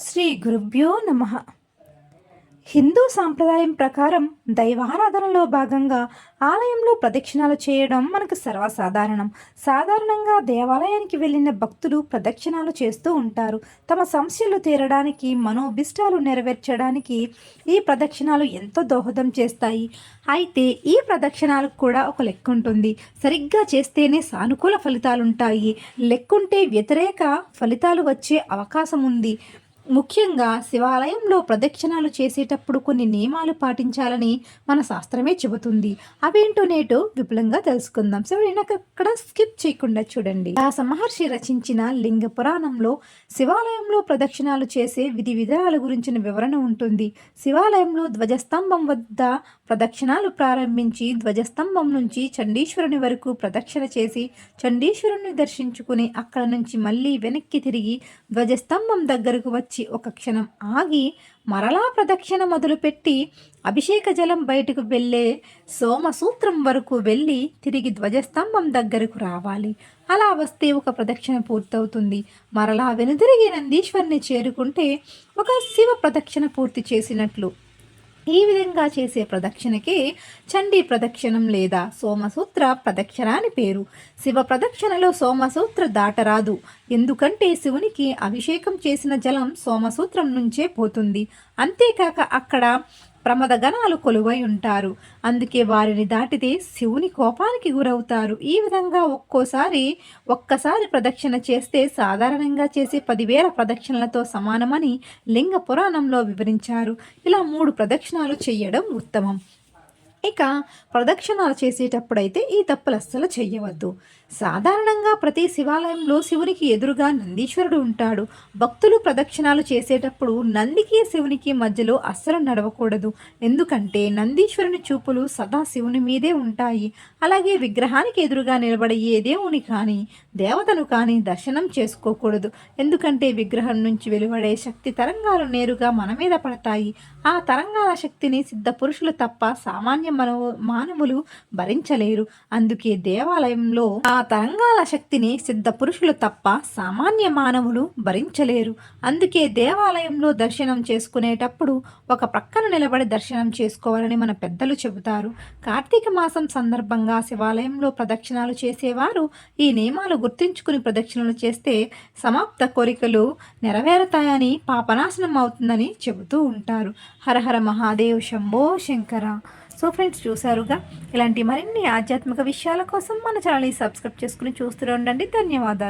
శ్రీ గురుభ్యో నమ. హిందూ సాంప్రదాయం ప్రకారం దైవారాధనలో భాగంగా ఆలయంలో ప్రదక్షిణాలు చేయడం మనకు సర్వసాధారణం. సాధారణంగా దేవాలయానికి వెళ్ళిన భక్తులు ప్రదక్షిణాలు చేస్తూ ఉంటారు. తమ సమస్యలు తీరడానికి మనోభిష్టాలు నెరవేర్చడానికి ఈ ప్రదక్షిణాలు ఎంతో దోహదం చేస్తాయి. అయితే ఈ ప్రదక్షిణాలకు కూడా ఒక లెక్క ఉంటుంది. సరిగ్గా చేస్తేనే సానుకూల ఫలితాలుంటాయి. లెక్కుంటే వ్యతిరేక ఫలితాలు వచ్చే అవకాశం ఉంది. ముఖ్యంగా శివాలయంలో ప్రదక్షిణాలు చేసేటప్పుడు కొన్ని నియమాలు పాటించాలని మన శాస్త్రమే చెబుతుంది. అవేంటో నేటో విపులంగా తెలుసుకుందాం. సో అక్కడ స్కిప్ చేయకుండా చూడండి. వ్యాస మహర్షి రచించిన లింగ పురాణంలో శివాలయంలో ప్రదక్షిణాలు చేసే విధి విధానాల గురించిన వివరణ ఉంటుంది. శివాలయంలో ధ్వజస్తంభం వద్ద ప్రదక్షిణాలు ప్రారంభించి ధ్వజస్తంభం నుంచి చండీశ్వరుని వరకు ప్రదక్షిణ చేసి చండీశ్వరుని దర్శించుకుని అక్కడ నుంచి మళ్ళీ వెనక్కి తిరిగి ధ్వజస్తంభం దగ్గరకు వచ్చి వచ్చి ఒక క్షణం ఆగి మరలా ప్రదక్షిణ మొదలుపెట్టి అభిషేక జలం బయటకు వెళ్ళే సోమసూత్రం వరకు వెళ్ళి తిరిగి ధ్వజస్తంభం దగ్గరకు రావాలి. అలా వస్తే ఒక ప్రదక్షిణ పూర్తవుతుంది. మరలా వెనుదిరిగి నందీశ్వరిని చేరుకుంటే ఒక శివ ప్రదక్షిణ పూర్తి చేసినట్లు. ఈ విధంగా చేసే ప్రదక్షిణకే చండీ ప్రదక్షిణం లేదా సోమసూత్ర ప్రదక్షిణ అని పేరు. శివ ప్రదక్షిణలో సోమసూత్ర దాటరాదు. ఎందుకంటే శివునికి అభిషేకం చేసిన జలం సోమసూత్రం నుంచే పోతుంది. అంతేకాక అక్కడ ప్రమదగణాలు కొలువై ఉంటారు. అందుకే వారిని దాటితే శివుని కోపానికి గురవుతారు. ఈ విధంగా ఒక్కోసారి ఒక్కసారి ప్రదక్షిణ చేస్తే సాధారణంగా చేసే పదివేల ప్రదక్షిణలతో సమానమని లింగ పురాణంలో వివరించారు. ఇలా మూడు ప్రదక్షిణాలు చేయడం ఉత్తమం. ఇక ప్రదక్షిణాలు చేసేటప్పుడైతే ఈ తప్పులు అస్సలు చేయవద్దు సాధారణంగా ప్రతి శివాలయంలో శివునికి ఎదురుగా నందీశ్వరుడు ఉంటాడు. భక్తులు ప్రదక్షిణాలు చేసేటప్పుడు నందికి శివునికి మధ్యలో అస్సలు నడవకూడదు. ఎందుకంటే నందీశ్వరుని చూపులు సదా శివుని మీదే ఉంటాయి. అలాగే విగ్రహానికి ఎదురుగా నిలబడే ఏ దేవుని కానీ దేవతను కానీ దర్శనం చేసుకోకూడదు. ఎందుకంటే విగ్రహం నుంచి వెలువడే శక్తి తరంగాలు నేరుగా మన మీద పడతాయి. ఆ తరంగాల శక్తిని సిద్ధ పురుషులు తప్ప సామాన్య సామాన్య మానవులు భరించలేరు. అందుకే దేవాలయంలో ఆ తరంగాల శక్తిని సిద్ధ పురుషులు తప్ప సామాన్య మానవులు భరించలేరు. అందుకే దేవాలయంలో దర్శనం చేసుకునేటప్పుడు ఒక ప్రక్కన నిలబడి దర్శనం చేసుకోవాలని మన పెద్దలు చెబుతారు. కార్తీక మాసం సందర్భంగా శివాలయంలో ప్రదక్షిణాలు చేసేవారు ఈ నియమాలు గుర్తుంచుకుని ప్రదక్షిణలు చేస్తే సమాప్త కోరికలు నెరవేరుతాయని పాపనాశనం అవుతుందని చెబుతూ ఉంటారు. హరహర మహాదేవ్ శంభో శంకర. సో ఫ్రెండ్స్ చూసారుగా ఇలాంటి మరిన్ని ఆధ్యాత్మిక విషయాల కోసం మన ఛానల్ని సబ్స్క్రైబ్ చేసుకుని చూస్తూ ఉండండి. ధన్యవాదాలు.